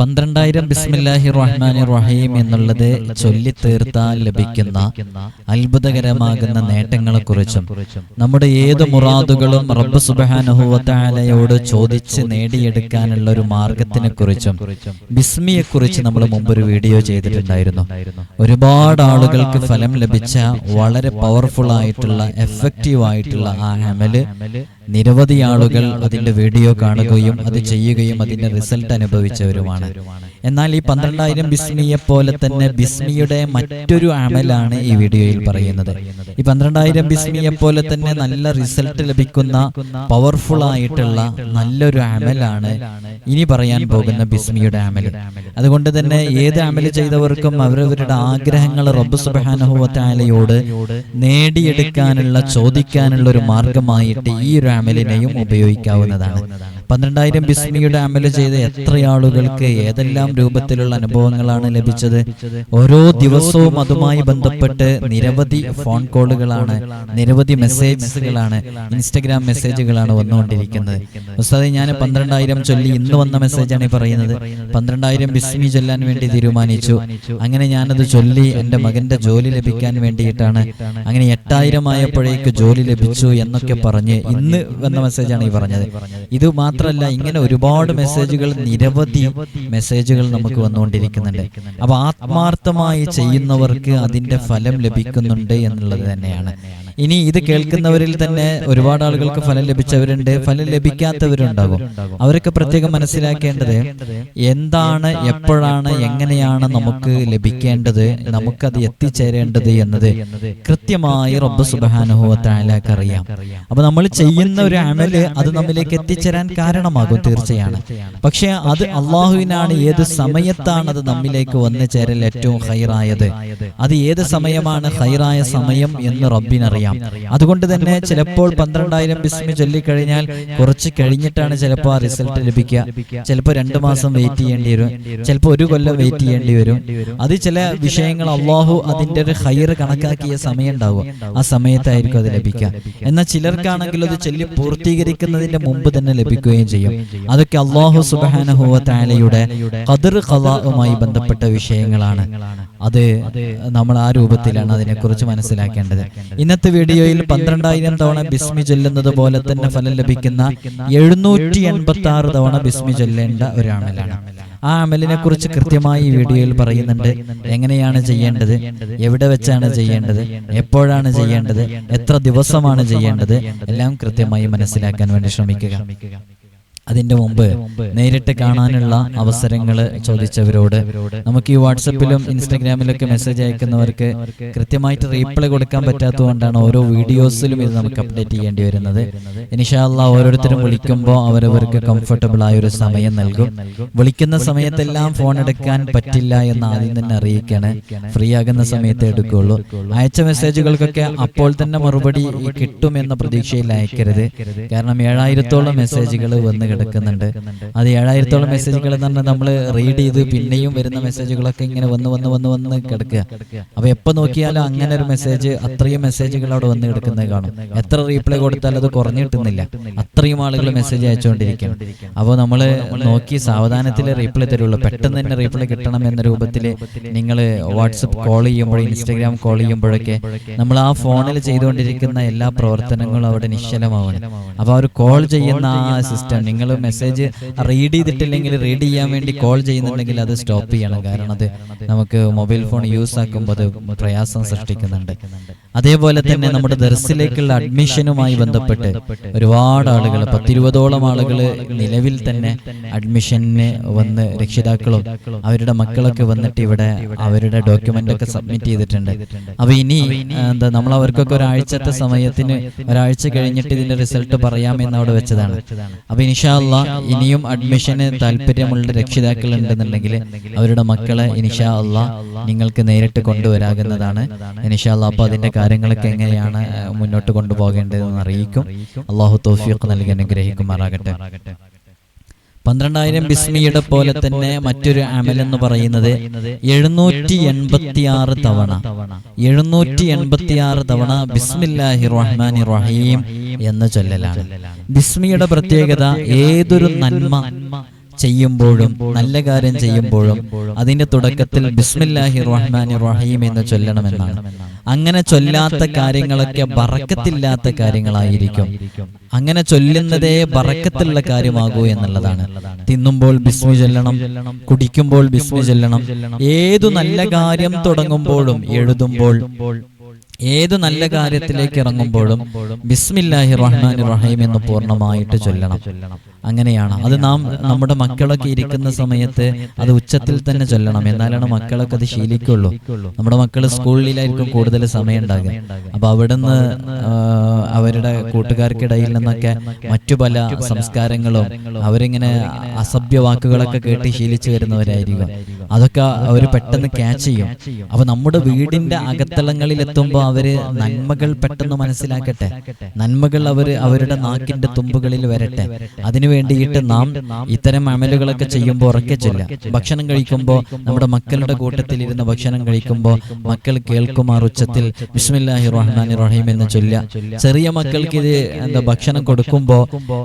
പന്ത്രണ്ടായിരം ബിസ്മില്ലാഹി റഹ്മാനി റഹീം എന്നുള്ളത് ചൊല്ലി തീർത്താൽ ലഭിക്കുന്ന അത്ഭുതകരമാകുന്ന നേട്ടങ്ങളെക്കുറിച്ചും നമ്മുടെ ഏത് മുറാദുകളും റബ്ബ് സുബാനുഹുവത്താലയോട് ചോദിച്ച് നേടിയെടുക്കാനുള്ള ഒരു മാർഗത്തിനെ കുറിച്ചും ബിസ്മിയെക്കുറിച്ച് നമ്മൾ മുമ്പ് ഒരു വീഡിയോ ചെയ്തിട്ടുണ്ടായിരുന്നു. ഒരുപാട് ആളുകൾക്ക് ഫലം ലഭിച്ച വളരെ പവർഫുൾ ആയിട്ടുള്ള എഫക്റ്റീവ് ആയിട്ടുള്ള ആ അമൽ നിരവധി ആളുകൾ അതിന്റെ വീഡിയോ കാണുകയും അത് ചെയ്യുകയും അതിന്റെ റിസൾട്ട് അനുഭവിച്ചവരുമാണ്. എല്ലാവരുമാണ് എന്നാൽ ഈ പന്ത്രണ്ടായിരം ബിസ്മിയെ പോലെ തന്നെ ബിസ്മിയുടെ മറ്റൊരു അമലാണ് ഈ വീഡിയോയിൽ പറയുന്നത്. ഈ പന്ത്രണ്ടായിരം ബിസ്മിയെ പോലെ തന്നെ നല്ല റിസൾട്ട് ലഭിക്കുന്ന പവർഫുൾ ആയിട്ടുള്ള നല്ലൊരു അമലാണ് ഇനി പറയാൻ പോകുന്ന ബിസ്മിയുടെ അമൽ. അതുകൊണ്ട് തന്നെ ഏത് അമൽ ചെയ്തവർക്കും അവരവരുടെ ആഗ്രഹങ്ങൾ റബ്ബ് സുബാനുഭവത്താലയോട് നേടിയെടുക്കാനുള്ള ചോദിക്കാനുള്ള ഒരു മാർഗമായിട്ട് ഈ ഒരു അമലിനെയും ഉപയോഗിക്കാവുന്നതാണ്. പന്ത്രണ്ടായിരം ബിസ്മിയുടെ അമൽ ചെയ്ത എത്ര ആളുകൾക്ക് ഏതെല്ലാം രൂപത്തിലുള്ള അനുഭവങ്ങളാണ് ലഭിച്ചത്. ഓരോ ദിവസവും അതുമായി ബന്ധപ്പെട്ട് നിരവധി ഫോൺ കോളുകളാണ് നിരവധി മെസ്സേജുകളാണ് ഇൻസ്റ്റഗ്രാം മെസ്സേജുകളാണ് വന്നുകൊണ്ടിരിക്കുന്നത്. ഉസ്താദെ ഞാൻ പന്ത്രണ്ടായിരം ചൊല്ലി ഇന്ന് വന്ന മെസ്സേജാണ് ഈ പറയുന്നത്. പന്ത്രണ്ടായിരം ബിസ്മി ചൊല്ലാൻ വേണ്ടി തീരുമാനിച്ചു. അങ്ങനെ ഞാനത് ചൊല്ലി എന്റെ മകന്റെ ജോലി ലഭിക്കാൻ വേണ്ടിയിട്ടാണ്. അങ്ങനെ എട്ടായിരം ആയപ്പോഴേക്ക് ജോലി ലഭിച്ചു എന്നൊക്കെ പറഞ്ഞ് ഇന്ന് വന്ന മെസ്സേജാണ് ഈ പറഞ്ഞത്. ഇത് മാത്രമല്ല ഇങ്ങനെ ഒരുപാട് മെസ്സേജുകൾ നിരവധി മെസ്സേജുകൾ നമുക്ക് വന്നുകൊണ്ടിരിക്കുന്നുണ്ട്. അപ്പൊ ആത്മാർത്ഥമായി ചെയ്യുന്നവർക്ക് അതിന്റെ ഫലം ലഭിക്കുന്നുണ്ട് എന്നുള്ളത് തന്നെയാണ്. ഇനി ഇത് കേൾക്കുന്നവരിൽ തന്നെ ഒരുപാട് ആളുകൾക്ക് ഫലം ലഭിച്ചവരുണ്ട്. ഫലം ലഭിക്കാത്തവരുണ്ടാകും. അവരൊക്കെ പ്രത്യേകം മനസ്സിലാക്കേണ്ടത് എന്താണ് എപ്പോഴാണ് എങ്ങനെയാണ് നമുക്ക് ലഭിക്കേണ്ടത് നമുക്കത് എത്തിച്ചേരേണ്ടത് എന്നത് കൃത്യമായി റബ്ബ് സുബാനുഭവത്തായാലേക്ക് അറിയാം. അപ്പൊ നമ്മൾ ചെയ്യുന്ന ഒരു അമൽ അത് നമ്മിലേക്ക് എത്തിച്ചേരാൻ കാരണമാകും തീർച്ചയാണ്. പക്ഷെ അത് അള്ളാഹുവിനാണ് ഏത് സമയത്താണ് അത് നമ്മിലേക്ക് വന്നു ചേരൽ ഏറ്റവും ഹൈറായത്? അത് ഏത് സമയമാണ് ഹൈറായ സമയം എന്ന് റബ്ബിനറിയാം. അതുകൊണ്ട് തന്നെ ചിലപ്പോൾ പന്ത്രണ്ടായിരം ബിസ്മി ചൊല്ലിക്കഴിഞ്ഞാൽ കുറച്ച് കഴിഞ്ഞിട്ടാണ് ചിലപ്പോൾ ആ റിസൾട്ട് ലഭിക്കുക. ചിലപ്പോൾ രണ്ട് മാസം വെയിറ്റ് ചെയ്യേണ്ടി വരും. ചിലപ്പോൾ ഒരു കൊല്ലം വെയിറ്റ് ചെയ്യേണ്ടി വരും. അത് ചില വിഷയങ്ങൾ അള്ളാഹു അതിന്റെ ഒരു ഹൈർ കണക്കാക്കിയ സമയം ഉണ്ടാവും ആ സമയത്തായിരിക്കും അത് ലഭിക്കുക. എന്നാൽ ചിലർക്കാണെങ്കിൽ അത് ചൊല്ലി പൂർത്തീകരിക്കുന്നതിന്റെ മുമ്പ് തന്നെ ലഭിക്കുകയും ചെയ്യും. അതൊക്കെ അള്ളാഹു സുബാനഹുവ താലയുടെ കതിർ കലാവുമായി ബന്ധപ്പെട്ട വിഷയങ്ങളാണ്. അത് നമ്മൾ ആ രൂപത്തിലാണ് അതിനെക്കുറിച്ച് മനസ്സിലാക്കേണ്ടത് ഇന്നത്തെ വീഡിയോയിൽ പന്ത്രണ്ടായിരം തവണ ബിസ്മി ചൊല്ലുന്നത് പോലെ തന്നെ ഫലം ലഭിക്കുന്ന എഴുന്നൂറ്റി എൺപത്തി ആറ് തവണ ബിസ്മി ചൊല്ലേണ്ട ഒരു അമലാണ്. ആ അമലിനെ കുറിച്ച് കൃത്യമായി ഈ വീഡിയോയിൽ പറയുന്നുണ്ട്. എങ്ങനെയാണ് ചെയ്യേണ്ടത്? എവിടെ വെച്ചാണ് ചെയ്യേണ്ടത്? എപ്പോഴാണ് ചെയ്യേണ്ടത്? എത്ര ദിവസമാണ് ചെയ്യേണ്ടത്? എല്ലാം കൃത്യമായി മനസ്സിലാക്കാൻ വേണ്ടി ശ്രമിക്കുക. അതിന്റെ മുമ്പ് നേരിട്ട് കാണാനുള്ള അവസരങ്ങൾ ചോദിച്ചവരോട്. നമുക്ക് ഈ വാട്സപ്പിലും ഇൻസ്റ്റഗ്രാമിലൊക്കെ മെസ്സേജ് അയക്കുന്നവർക്ക് കൃത്യമായിട്ട് റീപ്ലൈ കൊടുക്കാൻ പറ്റാത്തതുകൊണ്ടാണ് ഓരോ വീഡിയോസിലും ഇത് നമുക്ക് അപ്ഡേറ്റ് ചെയ്യേണ്ടി വരുന്നത് ഇനിഷാല്ല ഓരോരുത്തരും വിളിക്കുമ്പോൾ അവരവർക്ക് കംഫർട്ടബിൾ ആയ ഒരു സമയം നൽകും. വിളിക്കുന്ന സമയത്തെല്ലാം ഫോൺ എടുക്കാൻ പറ്റില്ല എന്ന് ആദ്യം തന്നെ അറിയിക്കാണ്. ഫ്രീ ആകുന്ന സമയത്ത് എടുക്കുകയുള്ളൂ അയച്ച മെസ്സേജുകൾക്കൊക്കെ അപ്പോൾ തന്നെ മറുപടി കിട്ടുമെന്ന പ്രതീക്ഷയിൽ അയക്കരുത്. കാരണം ഏഴായിരത്തോളം മെസ്സേജുകൾ വന്ന്. കിടക്കുന്നുണ്ട് അത് ഏഴായിരത്തോളം മെസ്സേജുകൾ എന്ന് പറഞ്ഞാൽ നമ്മൾ റീഡ് ചെയ്ത് പിന്നെയും വരുന്ന മെസ്സേജുകളൊക്കെ ഇങ്ങനെ വന്ന് വന്ന് വന്ന് വന്ന് കിടക്കുക. അപ്പൊ എപ്പോ നോക്കിയാലും അങ്ങനെ ഒരു മെസ്സേജ് അത്രയും മെസ്സേജുകൾ അവിടെ വന്ന് കിടക്കുന്നത് കാണും. എത്ര റീപ്ലൈ കൊടുത്താലും അത് കുറഞ്ഞു കിട്ടുന്നില്ല അത്രയും ആളുകൾ മെസ്സേജ് അയച്ചുകൊണ്ടിരിക്കും. അപ്പോൾ നമ്മൾ നോക്കി സാവധാനത്തിൽ റീപ്ലൈ തരുള്ളൂ. പെട്ടെന്ന് തന്നെ റീപ്ലൈ കിട്ടണം എന്ന രൂപത്തിൽ നിങ്ങൾ വാട്സപ്പ് കോൾ ചെയ്യുമ്പോൾ ഇൻസ്റ്റാഗ്രാം കോൾ ചെയ്യുമ്പോഴൊക്കെ നമ്മൾ ആ ഫോണിൽ ചെയ്തുകൊണ്ടിരിക്കുന്ന എല്ലാ പ്രവർത്തനങ്ങളും അവിടെ നിശ്ചലമാവണം അപ്പോൾ അവർ കോൾ ചെയ്യുന്ന ആ സിസ്റ്റം നിങ്ങൾ മെസ്സേജ് റീഡ് ചെയ്തിട്ടില്ലെങ്കിൽ റീഡ് ചെയ്യാൻ വേണ്ടി കോൾ ചെയ്യുന്നുണ്ടെങ്കിൽ അത് സ്റ്റോപ്പ് ചെയ്യണം. കാരണം അത് നമുക്ക് മൊബൈൽ ഫോൺ യൂസ് ആക്കുമ്പോൾ അത് പ്രയാസം സൃഷ്ടിക്കുന്നുണ്ട്. അതേപോലെ തന്നെ നമ്മുടെ ദർസിലേക്കുള്ള അഡ്മിഷനുമായി ബന്ധപ്പെട്ട് ഒരുപാട് ആളുകൾ പത്തിരുപതോളം ആളുകൾ നിലവിൽ തന്നെ അഡ്മിഷന് വന്ന് രക്ഷിതാക്കളും അവരുടെ മക്കളൊക്കെ വന്നിട്ട് ഇവിടെ അവരുടെ ഡോക്യുമെന്റ് ഒക്കെ സബ്മിറ്റ് ചെയ്തിട്ടുണ്ട്. അപ്പൊ ഇനി എന്താ നമ്മൾ അവർക്കൊക്കെ ഒരാഴ്ചത്തെ സമയത്തിന് ഒരാഴ്ച കഴിഞ്ഞിട്ട് ഇതിന്റെ റിസൾട്ട് പറയാമെന്ന് അവിടെ വെച്ചതാണ്. അപ്പൊ ഇനിഷാല്ല ഇനിയും അഡ്മിഷന് താല്പര്യമുള്ള രക്ഷിതാക്കൾ ഉണ്ടെന്നുണ്ടെങ്കിൽ അവരുടെ മക്കളെ ഇനിഷാ അല്ല നിങ്ങൾക്ക് നേരിട്ട് കൊണ്ടുവരാകുന്നതാണ്. ഇനിഷാ അല്ല അപ്പൊ അതിന്റെ കാര്യങ്ങളൊക്കെ എങ്ങനെയാണ് മുന്നോട്ട് കൊണ്ടുപോകേണ്ടതെന്ന് അറിയിക്കും. അള്ളാഹു തോഫിയൊക്കെ നൽകി അനുഗ്രഹിക്കുമാറാകട്ടെ പന്ത്രണ്ടായിരം ബിസ്മിയുടെ പോലെ തന്നെ മറ്റൊരു അമൽ എന്ന് പറയുന്നത് എഴുന്നൂറ്റി എൺപത്തി ആറ് തവണ. എഴുന്നൂറ്റി എൺപത്തി ആറ് തവണ ബിസ്മില്ലാഹി റഹ്മാനി റഹീം എന്ന് ചൊല്ലലാണ്. ബിസ്മിയുടെ പ്രത്യേകത ഏതൊരു നന്മ? ചെയ്യുമ്പോഴും നല്ല കാര്യം ചെയ്യുമ്പോഴും അതിന്റെ തുടക്കത്തിൽ ബിസ്മില്ലാഹി റഹ്മാനി റഹീം എന്ന് ചൊല്ലണമെന്നാണ്. അങ്ങനെ ചൊല്ലാത്ത കാര്യങ്ങളൊക്കെ ബറക്കത്തില്ലാത്ത കാര്യങ്ങളായിരിക്കും. അങ്ങനെ ചൊല്ലുന്നതേ ബറക്കത്തുള്ള കാര്യമാകൂ എന്നുള്ളതാണ്. തിന്നുമ്പോൾ ബിസ്മി ചൊല്ലണം കുടിക്കുമ്പോൾ ബിസ്മി ചൊല്ലണം. ഏതു നല്ല കാര്യം തുടങ്ങുമ്പോഴും എഴുതുമ്പോൾ ഏത് നല്ല കാര്യത്തിലേക്ക് ഇറങ്ങുമ്പോഴും ബിസ്മില്ലാഹി റഹ്മാൻ റഹീം എന്ന് പൂർണമായിട്ട് ചൊല്ലണം. അങ്ങനെയാണ്. അത് നാം നമ്മുടെ മക്കളൊക്കെ ഇരിക്കുന്ന സമയത്ത് അത് ഉച്ചത്തിൽ തന്നെ ചൊല്ലണം. എന്നാലാണ് മക്കളൊക്കെ അത് ശീലിക്കുള്ളൂ. നമ്മുടെ മക്കൾ സ്കൂളിലായിരിക്കും കൂടുതൽ സമയം ഉണ്ടാകുക. അപ്പൊ അവിടുന്ന് അവരുടെ കൂട്ടുകാർക്കിടയിൽ നിന്നൊക്കെ മറ്റു പല സംസ്കാരങ്ങളും അവരിങ്ങനെ അസഭ്യ വാക്കുകളൊക്കെ കേട്ട് ശീലിച്ചു വരുന്നവരായിരിക്കും. അതൊക്കെ അവർ പെട്ടെന്ന് ക്യാച്ച് ചെയ്യും. അപ്പൊ നമ്മുടെ വീടിന്റെ അകത്തളങ്ങളിൽ എത്തുമ്പോൾ അവർ നന്മകൾ പെട്ടെന്ന് മനസ്സിലാക്കട്ടെ. നന്മകൾ അവർ അവരുടെ നാക്കിന്റെ തുമ്പുകളിൽ വരട്ടെ. അതിനു വേണ്ടിയിട്ട് നാം ഇത്തരം അമലുകളൊക്കെ ചെയ്യുമ്പോൾ ഉറക്കെ ചൊല്ല ഭക്ഷണം കഴിക്കുമ്പോൾ നമ്മുടെ മക്കളുടെ കൂട്ടത്തിൽ ഇരുന്ന് ഭക്ഷണം കഴിക്കുമ്പോൾ മക്കൾ കേൾക്കുമാർ ഉച്ചത്തിൽ ബിസ്മില്ലാഹി റഹ്മാൻ റഹീം എന്ന് ചൊല്ല ചെറിയ മക്കൾക്ക് ഇത് എന്താ ഭക്ഷണം കൊടുക്കുമ്പോൾ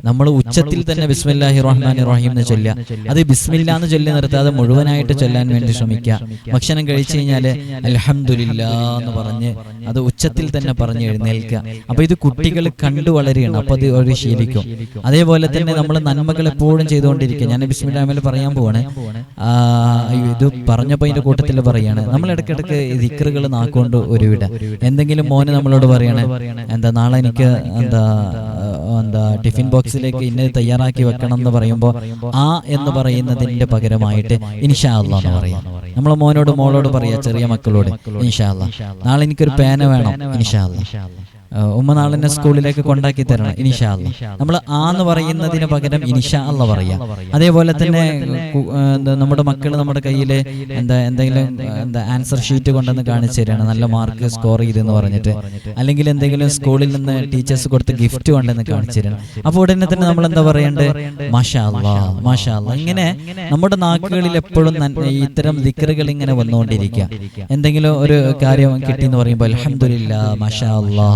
നമ്മൾ ഉച്ചത്തിൽ തന്നെ ബിസ്മില്ലാഹി റഹ്മാൻ റഹീം എന്ന് ചൊല്ല അത് ബിസ്മില്ല എന്ന് ചൊല്ലി നിർത്താതെ മുഴുവനായിട്ട് ചൊല്ലാൻ വേണ്ടി ശ്രമിക്കുക ഭക്ഷണം കഴിച്ചു കഴിഞ്ഞാൽ അൽഹംദുലില്ലാ എന്ന് പറഞ്ഞ് അത് ഉച്ചത്തിൽ തന്നെ പറഞ്ഞ് എഴുന്നേൽക്കുക. അപ്പൊ ഇത് കുട്ടികൾ കണ്ടു വളരുകയാണ്. അപ്പൊ അത് ഒരു ശീലിക്കും. അതേപോലെ തന്നെ നമ്മൾ നന്മകൾ എപ്പോഴും ചെയ്തുകൊണ്ടിരിക്കുക ഞാൻ ബിസ്മിലാമിൽ പറയാൻ പോവാണ്. ഇത് പറഞ്ഞപ്പോ അതിന്റെ കൂട്ടത്തിൽ പറയാണ്. നമ്മൾ ഇടയ്ക്കിടയ്ക്ക് ദിക്കറുകൾ നാക്കൊണ്ട് ഒരു വിട എന്തെങ്കിലും മോന് നമ്മളോട് പറയണേ. എന്താ നാളെ എനിക്ക് എന്താ എന്താ ടിഫിൻ ബോക്സിലേക്ക് ഇന്നത് തയ്യാറാക്കി വെക്കണം എന്ന് പറയുമ്പോൾ ആ എന്ന് പറയുന്നതിന്റെ പകരമായിട്ട് ഇൻഷാ അല്ലാ എന്ന് പറയാം. നമ്മളെ മോനോട് മോളോട് പറയാ ചെറിയ മക്കളോട്. ഇൻഷാല്ല നാളെ എനിക്കൊരു പേന വേണം. ഇൻഷാല്ല ഉമ്മ നാളെ സ്കൂളിലേക്ക് കൊണ്ടാക്കി തരണം ഇനിഷാ അല്ല. നമ്മൾ ആ എന്ന് പറയുന്നതിന് പകരം ഇനിഷാ അല്ല പറയാം. അതേപോലെ തന്നെ നമ്മുടെ മക്കൾ നമ്മുടെ കയ്യിൽ എന്താ എന്തെങ്കിലും എന്താ ആൻസർ ഷീറ്റ് കൊണ്ടുവന്ന് കാണിച്ചു തരാണ്. നല്ല മാർക്ക് സ്കോർ ചെയ്തെന്ന് പറഞ്ഞിട്ട് അല്ലെങ്കിൽ എന്തെങ്കിലും സ്കൂളിൽ നിന്ന് ടീച്ചേഴ്സ് കൊടുത്ത് ഗിഫ്റ്റ് കൊണ്ടുവന്ന് കാണിച്ചു തരണം. അപ്പോൾ ഉടനെ തന്നെ നമ്മൾ എന്താ പറയേണ്ടത്? മാഷാ അല്ലാ മാഷാ അല്ലാ. ഇങ്ങനെ നമ്മുടെ നാക്കുകളിൽ എപ്പോഴും ഇത്തരം ദിക്കറുകൾ ഇങ്ങനെ വന്നുകൊണ്ടിരിക്കുക. എന്തെങ്കിലും ഒരു കാര്യം കിട്ടി എന്ന് പറയുമ്പോൾ അലഹമില്ല മാഷാ അല്ലാ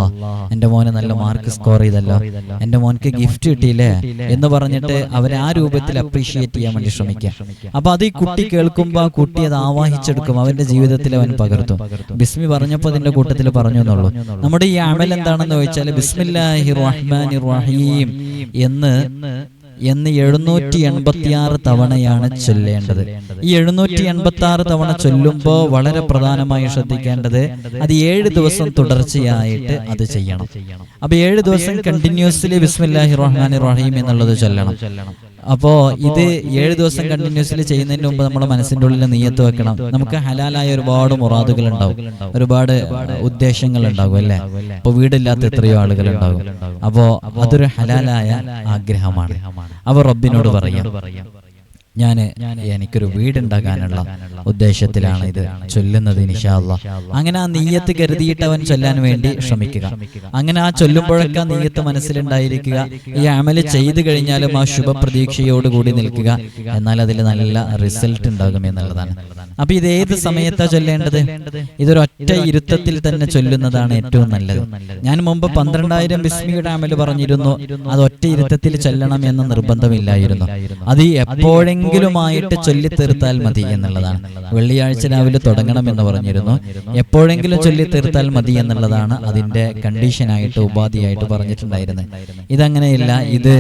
എന്റെ മോന് നല്ല മാർക്ക് സ്കോർ ചെയ്തല്ലോ. എന്റെ മോൻക്ക് ഗിഫ്റ്റ് കിട്ടിയില്ലേ? എന്ന് പറഞ്ഞിട്ട് അവരെ ആ രൂപത്തിൽ അപ്രീഷിയേറ്റ് ചെയ്യാൻ വേണ്ടി ശ്രമിക്കുക. അപ്പൊ അത് ഈ കുട്ടി കേൾക്കുമ്പോൾ ആ കുട്ടി അത് ആവാഹിച്ചെടുക്കും. അവന്റെ ജീവിതത്തിൽ അവൻ പകർത്തും. ബിസ്മി പറഞ്ഞപ്പോൾ അതിന്റെ കൂട്ടത്തിൽ പറഞ്ഞു എന്നുള്ളൂ നമ്മുടെ ഈ അമൽ എന്താണെന്ന് ചോദിച്ചാൽ ബിസ്മില്ലാഹി റഹ്മാൻ റഹീം എന്ന് എന്ന് എഴുന്നൂറ്റി എൺപത്തി ആറ് തവണയാണ് ചൊല്ലേണ്ടത്. ഈ എഴുന്നൂറ്റി എൺപത്തി ആറ് തവണ ചൊല്ലുമ്പോൾ വളരെ പ്രധാനമായി ശ്രദ്ധിക്കേണ്ടത് അത് ഏഴ് ദിവസം തുടർച്ചയായിട്ട് അത് ചെയ്യണം. അപ്പൊ ഏഴ് ദിവസം കണ്ടിന്യൂസ്ലി ബിസ്മില്ലാഹി റഹ്മാൻ റഹീം എന്നുള്ളത് ചൊല്ലണം. അപ്പോ ഇത് ഏഴ് ദിവസം കണ്ടിന്യൂസ്ലി ചെയ്യുന്നതിന് മുമ്പ് നമ്മുടെ മനസ്സിന്റെ ഉള്ളിൽ നീയത്ത് വെക്കണം. നമുക്ക് ഹലാലായ ഒരുപാട് മുറാദുകൾ ഉണ്ടാവും ഒരുപാട് ഉദ്ദേശങ്ങൾ ഉണ്ടാകും അല്ലേ? അപ്പൊ വീടില്ലാത്ത എത്രയോ ആളുകൾ ഉണ്ടാകും അപ്പോ അതൊരു ഹലാലായ ആഗ്രഹമാണ്. അവർ റബ്ബിനോട് പറയാം. ഞാൻ എനിക്കൊരു വീടുണ്ടാകാനുള്ള ഉദ്ദേശത്തിലാണ് ഇത് ചൊല്ലുന്നത് ഇനിഷാല്ല അങ്ങനെ ആ നീയത്ത് കരുതിയിട്ട് അവൻ ചൊല്ലാൻ വേണ്ടി ശ്രമിക്കുക. അങ്ങനെ ആ ചൊല്ലുമ്പോഴൊക്കെ നീയത്ത് മനസ്സിലുണ്ടായിരിക്കുക ഈ അമൽ ചെയ്തു കഴിഞ്ഞാലും ആ ശുഭപ്രതീക്ഷയോടുകൂടി നിൽക്കുക എന്നാൽ അതിൽ നല്ല റിസൾട്ട് ഉണ്ടാകും എന്നുള്ളതാണ്. അപ്പൊ ഇത് ഏത് സമയത്താ ചൊല്ലേണ്ടത്? ഇതൊരൊറ്റ ഇരുത്തത്തിൽ തന്നെ ചൊല്ലുന്നതാണ് ഏറ്റവും നല്ലത്. ഞാൻ മുമ്പ് പന്ത്രണ്ടായിരം ബിസ്മിയുടെ അമൽ പറഞ്ഞിരുന്നു. അത് ഒറ്റ ഇരുത്തത്തിൽ ചൊല്ലണം എന്ന നിർബന്ധമില്ലായിരുന്നു. അത് ഈ എപ്പോഴെങ്കിലുമായിട്ട് ചൊല്ലി തീർത്താൽ മതി എന്നുള്ളതാണ്. വെള്ളിയാഴ്ച രാവിലെ തുടങ്ങണം എന്ന് പറഞ്ഞിരുന്നു. എപ്പോഴെങ്കിലും ചൊല്ലിത്തീർത്താൽ മതി എന്നുള്ളതാണ് അതിന്റെ കണ്ടീഷനായിട്ട് ഉപാധിയായിട്ട് പറഞ്ഞിട്ടുണ്ടായിരുന്നത്. ഇതങ്ങനെയല്ല ഇത്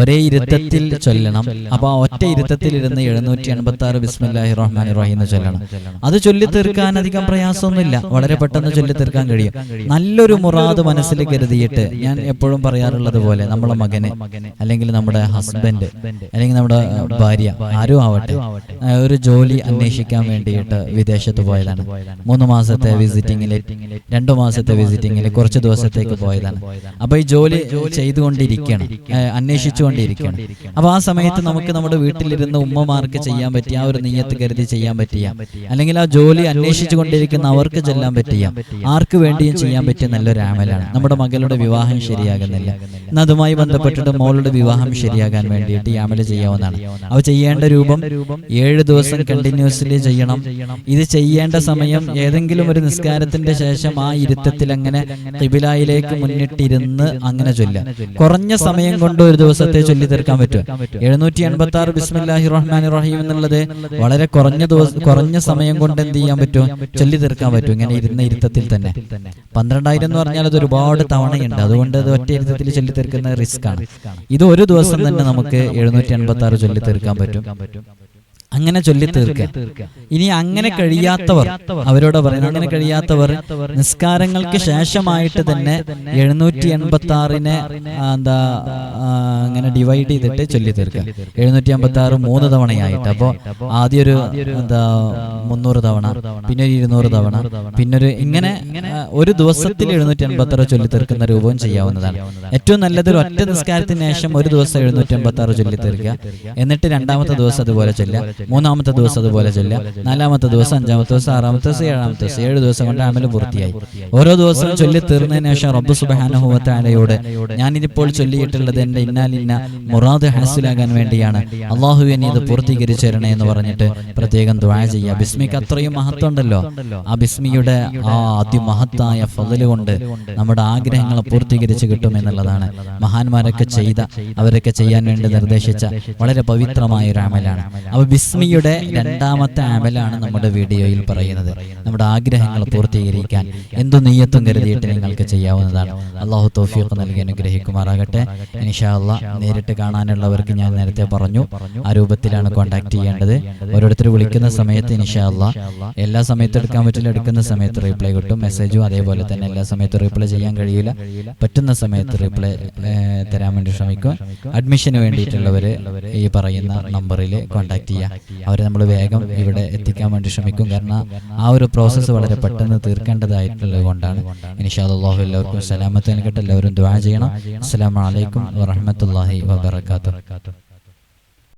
ഒരേ ഇരുത്തത്തിൽ ചൊല്ലണം. അപ്പൊ ആ ഒറ്റ ഇരുത്തത്തിൽ ഇരുന്ന് എഴുന്നൂറ്റി എൺപത്തി ആറ് ബിസ്മില്ലാഹി റഹ്മാൻ റഹീം ചൊല്ലണം. അത് ചൊല്ലി തീർക്കാൻ അധികം പ്രയാസമൊന്നുമില്ല. വളരെ പെട്ടെന്ന് ചൊല്ലി തീർക്കാൻ കഴിയും. നല്ലൊരു മുറാദ് മനസ്സിൽ കരുതിയിട്ട് ഞാൻ എപ്പോഴും പറയാറുള്ളത് പോലെ നമ്മളെ മകന് അല്ലെങ്കിൽ നമ്മുടെ ഹസ്ബൻഡ് അല്ലെങ്കിൽ നമ്മുടെ ഭാര്യ ആരും ആവട്ടെ ഒരു ജോലി അന്വേഷിക്കാൻ വേണ്ടിയിട്ട് വിദേശത്ത് പോയതാണ്. മൂന്ന് മാസത്തെ വിസിറ്റിങ്ങിൽ രണ്ടു മാസത്തെ വിസിറ്റിങ്ങിൽ കുറച്ച് ദിവസത്തേക്ക് പോയതാണ്. അപ്പൊ ഈ ജോലി ചെയ്തുകൊണ്ടിരിക്കണം അന്വേഷിച്ചുകൊണ്ടിരിക്കണം അപ്പൊ ആ സമയത്ത് നമുക്ക് നമ്മുടെ വീട്ടിലിരുന്ന് ഉമ്മമാർക്ക് ചെയ്യാൻ പറ്റിയ ആ ഒരു നീയത്ത് കരുതി ചെയ്യാൻ പറ്റിയ അല്ലെങ്കിൽ ആ ജോലി അന്വേഷിച്ചു കൊണ്ടിരിക്കുന്ന അവർക്ക് ചെല്ലാൻ പറ്റിയ ആർക്ക് വേണ്ടിയും ചെയ്യാൻ പറ്റിയ നല്ലൊരു ആമലാണ്. നമ്മുടെ മകളുടെ വിവാഹം ശരിയാകുന്നില്ല. എന്നതുമായി അതുമായി ബന്ധപ്പെട്ടിട്ട് മോളുടെ വിവാഹം ശരിയാകാൻ വേണ്ടിയിട്ട് ഈ ആമല ചെയ്യാവുന്നതാണ് അവ ചെയ്യേണ്ട ചെയ്യേണ്ട രൂപം ഏഴ് ദിവസം കണ്ടിന്യൂസ്ലി ചെയ്യണം. ഇത് ചെയ്യേണ്ട സമയം ഏതെങ്കിലും ഒരു നിസ്കാരത്തിന്റെ ശേഷം ആ ഇരുത്തത്തിൽ അങ്ങനെ കിബിലായിലേക്ക് മുന്നിട്ടിരുന്ന് അങ്ങനെ ചൊല്ല കുറഞ്ഞ സമയം കൊണ്ട് ഒരു ദിവസത്തെ ചൊല്ലി തീർക്കാൻ പറ്റും എഴുന്നൂറ്റി എൺപത്തി ആറ് ബിസ്മില്ലാഹി റഹ്മാൻ റഹീം എന്നുള്ളത് വളരെ കുറഞ്ഞ ദിവസം കുറഞ്ഞ സമയം കൊണ്ട് എന്ത് ചെയ്യാൻ പറ്റും ചൊല്ലി തീർക്കാൻ പറ്റും ഇങ്ങനെ ഇരുന്ന ഇരുത്തത്തിൽ തന്നെ. പന്ത്രണ്ടായിരം എന്ന് പറഞ്ഞാൽ അത് ഒരുപാട് തവണയുണ്ട്. അതുകൊണ്ട് അത് ഒറ്റ ഇരുത്തത്തിൽ ചൊല്ലി തീർക്കുന്ന റിസ്ക് ആണ് ഇത് ഒരു ദിവസം തന്നെ നമുക്ക് എഴുന്നൂറ്റി എൺപത്തി ആറ് ചൊല്ലി തീർക്കാൻ പറ്റും. പറ്റും. അങ്ങനെ ചൊല്ലി തീർക്കുക. ഇനി അങ്ങനെ കഴിയാത്തവർ അവരോട് പറയുന്നത് അങ്ങനെ കഴിയാത്തവർ നിസ്കാരങ്ങൾക്ക് ശേഷമായിട്ട് തന്നെ എഴുന്നൂറ്റി എൺപത്തി ആറിനെ എന്താ അങ്ങനെ ഡിവൈഡ് ചെയ്തിട്ട് ചൊല്ലി തീർക്കുക. എഴുന്നൂറ്റി അമ്പത്തി ആറ് മൂന്ന് തവണയായിട്ട്. അപ്പോൾ ആദ്യ ഒരു എന്താ മുന്നൂറ് തവണ പിന്നെ ഒരു ഇരുന്നൂറ് തവണ പിന്നെ ഒരു ഇങ്ങനെ ഒരു ദിവസത്തിൽ എഴുന്നൂറ്റി എൺപത്തി ആറ് ചൊല്ലി തീർക്കുന്ന രൂപവും ചെയ്യാവുന്നതാണ്. ഏറ്റവും നല്ലത് ഒറ്റ നിസ്കാരത്തിന് ശേഷം ഒരു ദിവസം എഴുന്നൂറ്റി എൺപത്തി ആറ് ചൊല്ലി തീർക്കുക. എന്നിട്ട് രണ്ടാമത്തെ ദിവസം അതുപോലെ ചൊല്ലുക. മൂന്നാമത്തെ ദിവസം അതുപോലെ ചൊല്ലുക. നാലാമത്തെ ദിവസം അഞ്ചാമത്തെ ദിവസം ആറാമത്തെ ദിവസം ഏഴാമത്തെ ദിവസം ഏഴ് ദിവസം കൊണ്ട് അമൽ പൂർത്തിയായി. ഓരോ ദിവസവും ചൊല്ലി തീർന്നതിന് ശേഷം റബ്ബ് സുബാനുഭവത്താലയോട് ഞാനിതിപ്പോൾ ചൊല്ലിയിട്ടുള്ളത് എന്റെ ഇന്നാലിന്ന മുറാദ് ഹാസിലാകാൻ വേണ്ടിയാണ്. അള്ളാഹു എന്നെ ഇത് പൂർത്തീകരിച്ചു തരണേ എന്ന് പറഞ്ഞിട്ട് പ്രത്യേകം ദുആ ചെയ്യുക. ബിസ്മിക്ക് അത്രയും മഹത്വം ഉണ്ടല്ലോ ആ ബിസ്മിയുടെ ആ അതിമഹത്തായ ഫതിൽ കൊണ്ട് നമ്മുടെ ആഗ്രഹങ്ങൾ പൂർത്തീകരിച്ച് കിട്ടും എന്നുള്ളതാണ് മഹാന്മാരൊക്കെ ചെയ്ത അവരൊക്കെ ചെയ്യാൻ വേണ്ടി നിർദ്ദേശിച്ച വളരെ പവിത്രമായ ഒരു അമലാണ് അപ്പൊ ബിസ്മിയുടെ രണ്ടാമത്തെ ആമലാണ് നമ്മുടെ വീഡിയോയിൽ പറയുന്നത്. നമ്മുടെ ആഗ്രഹങ്ങൾ പൂർത്തീകരിക്കാൻ എന്തു നെയ്യത്തും കരുതിയിട്ട് നിങ്ങൾക്ക് ചെയ്യാവുന്നതാണ്. അള്ളാഹു തോഫിയൊക്കെ നൽകി അനുഗ്രഹിക്കുമാറാകട്ടെ. ഇൻഷാ അള്ളാ നേരിട്ട് കാണാനുള്ളവർക്ക് ഞാൻ നേരത്തെ പറഞ്ഞു. ആ രൂപത്തിലാണ് കോൺടാക്ട് ചെയ്യേണ്ടത്. ഓരോരുത്തർ വിളിക്കുന്ന സമയത്ത് ഇൻഷാ അള്ളാ എല്ലാ സമയത്തും എടുക്കാൻ പറ്റില്ല. എടുക്കുന്ന സമയത്ത് റീപ്ലൈ കിട്ടും മെസ്സേജും അതേപോലെ തന്നെ എല്ലാ സമയത്തും റീപ്ലൈ ചെയ്യാൻ കഴിയില്ല. പറ്റുന്ന സമയത്ത് റീപ്ലൈ തരാൻ വേണ്ടി ശ്രമിക്കും. അഡ്മിഷന് വേണ്ടിയിട്ടുള്ളവർ ഈ പറയുന്ന നമ്പറിൽ കോൺടാക്ട് ചെയ്യുക അവരെ നമ്മൾ വേഗം ഇവിടെ എത്തിക്കാൻ വേണ്ടി ശ്രമിക്കും. കാരണം ആ ഒരു പ്രോസസ്സ് വളരെ പെട്ടെന്ന് തീർക്കേണ്ടതായിട്ടുള്ളത് കൊണ്ടാണ്. അള്ളാഹു എല്ലാവർക്കും സലാമത്ത് നൽകട്ടെ. എല്ലാവരും ദ്വാ ചെയ്യണം. അസ്സലാമു അലൈക്കും വറഹ്മത്തുള്ളാഹി വബറകാതുഹു.